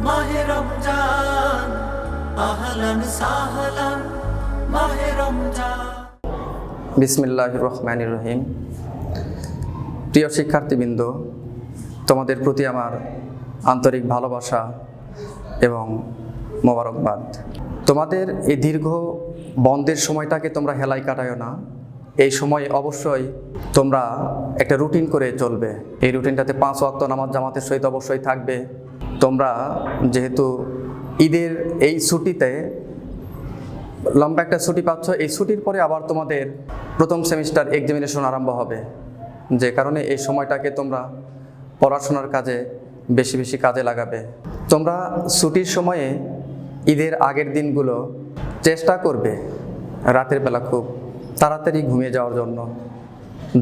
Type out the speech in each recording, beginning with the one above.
মাহে রমজান। মাহে রমজান। বিসমিল্লাহ রহমান রহিম। প্রিয় শিক্ষার্থীবৃন্দ, তোমাদের প্রতি আমার আন্তরিক ভালোবাসা এবং মোবারকবাদ। তোমাদের এই দীর্ঘ বন্ধের সময়টাকে তোমরা হেলাই কাটায়ও না। এই সময় অবশ্যই তোমরা একটা রুটিন করে চলবে। এই রুটিনটাতে পাঁচ ওয়াক্ত নামাজ জামাতের সহিত অবশ্যই থাকবে। তোমরা যেহেতু ঈদের এই ছুটিতে লম্বা একটা ছুটি পাচ্ছ, এই ছুটির পরে আবার তোমাদের প্রথম সেমিস্টার এক্সামিনেশন আরম্ভ হবে। যে কারণে এই সময়টাকে তোমরা পড়াশোনার কাজে বেশি বেশি কাজে লাগাবে। তোমরা ছুটির সময়ে ঈদের আগের দিনগুলো চেষ্টা করবে। রাতের বেলা খুব তাড়াতাড়ি ঘুমিয়ে যাওয়ার জন্য।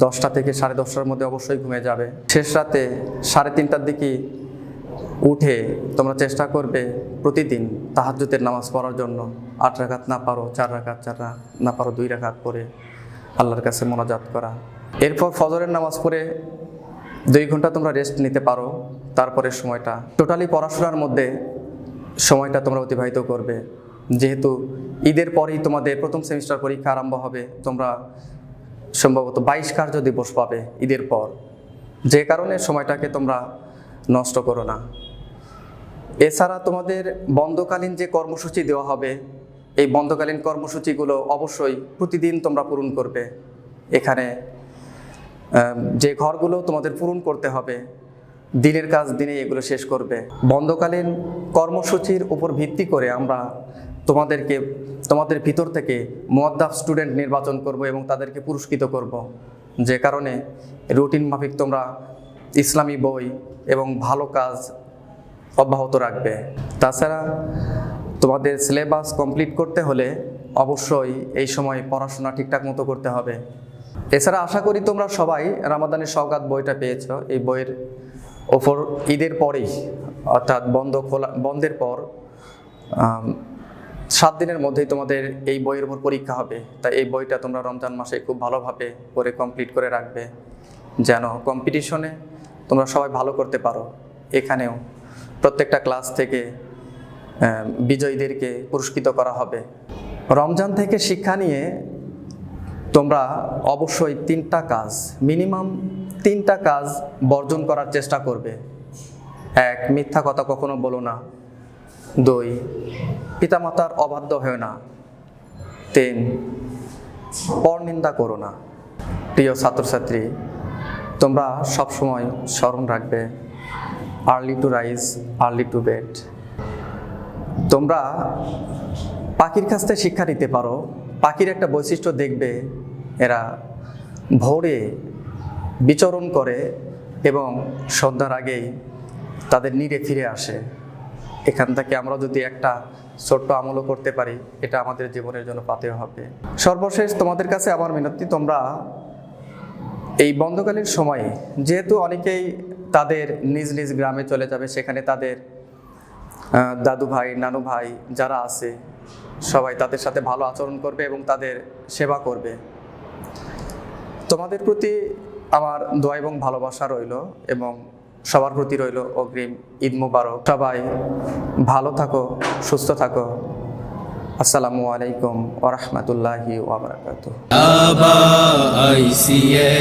দশটা থেকে সাড়ে দশটার মধ্যে অবশ্যই ঘুমিয়ে যাবে। শেষ রাতে সাড়ে তিনটার দিকে উঠে তোমরা চেষ্টা করবে প্রতিদিন তাহাজ্জুদের নামাজ পড়ার জন্য। আট রাকাত না পারো, চার রাকাত, চার না পারো, দুই রাকাত পড়ে আল্লাহর কাছে মোনাজাত করা। এরপর ফজরের নামাজ পড়ে দুই ঘণ্টা তোমরা রেস্ট নিতে পারো তারপরে সময়টা। টোটালি পড়াশোনার মধ্যে সময়টা তোমরা অতিবাহিত করবে। যেহেতু ঈদের পরেই তোমাদের প্রথম সেমিস্টার পরীক্ষা আরম্ভ হবে, তোমরা সম্ভবত বাইশ কার্য দিবস পাবে ঈদের পর। যে কারণে সময়টাকে তোমরা নষ্ট করো না। এছাড়া তোমাদের বন্ধকালীন যে কর্মসূচি দেওয়া হবে, এই বন্ধকালীন কর্মসূচিগুলো অবশ্যই প্রতিদিন তোমরা পূরণ করবে। এখানে যে ঘরগুলো তোমাদের পূরণ করতে হবে, দিনের কাজ দিনে এগুলো শেষ করবে। বন্ধকালীন কর্মসূচির উপর ভিত্তি করে আমরা তোমাদেরকে, তোমাদের ভিতর থেকে মোয়াদ্দাফ স্টুডেন্ট নির্বাচন করব এবং তাদেরকে পুরস্কৃত করব। যে কারণে রুটিন মাফিক তোমরা ইসলামী বই এবং ভালো কাজ অব্যাহত রাখবে। তাছাড়া তোমাদের সিলেবাস কমপ্লিট করতে হলে অবশ্যই এই সময় পড়াশোনা ঠিকঠাক মতো করতে হবে। এছাড়া আশা করি তোমরা সবাই রামাদানের সওগাত বইটা পেয়েছ। এই বইয়ের ওপর ঈদের পরেই, অর্থাৎ বন্ধ খোলা, বন্ধের পর সাত দিনের মধ্যেই তোমাদের এই বইয়ের উপর পরীক্ষা হবে। তাই এই বইটা তোমরা রমজান মাসে খুব ভালোভাবে করে কমপ্লিট করে রাখবে। যেন কম্পিটিশনে তোমরা সবাই ভালো করতে পারো। এখানেও প্রত্যেকটা ক্লাস থেকে বিজয়ীদেরকে পুরস্কৃত করা হবে। রমজান থেকে শিক্ষা নিয়ে তোমরা অবশ্যই তিনটা কাজ মিনিমাম তিনটা কাজ বর্জন করার চেষ্টা করবে। এক, মিথ্যা কথা কখনো বলো না। দুই, পিতামাতার অবাধ্য হয় না। তিন পরনিন্দা করো না। প্রিয় ছাত্রছাত্রী, তোমরা সবসময় স্মরণ রাখবে early to rise early to bed তোমরা পাখির কাছ থেকে শিক্ষা নিতে পারো, পাখির একটা বৈশিষ্ট্য দেখবে, এরা ভোরে বিচরণ করে এবং সন্ধ্যার আগেই তাদের নিরে ফিরে আসে। এখান থেকে আমরা যদি একটা ছোট্ট আমলও করতে পারি, এটা আমাদের জীবনের জন্য পাতে হবে। সর্বশেষ তোমাদের কাছে আমার মিনতি, তোমরা এই বন্ধকালীন সময়ে যেহেতু অনেকেই তাদের নিজ নিজ গ্রামে চলে যাবে, সেখানে তাদের দাদু ভাই নানু ভাই যারা আছে, সবাই তাদের সাথে ভালো আচরণ করবে এবং তাদের সেবা করবে। তোমাদের প্রতি আমার দোয়া এবং ভালোবাসা রইল এবং সবার প্রতি রইল অগ্রিম ঈদ মুবারক। সবাই ভালো থাকো, সুস্থ থাকো। আসসালামু আলাইকুম ওরহমতুল্লাহি ICA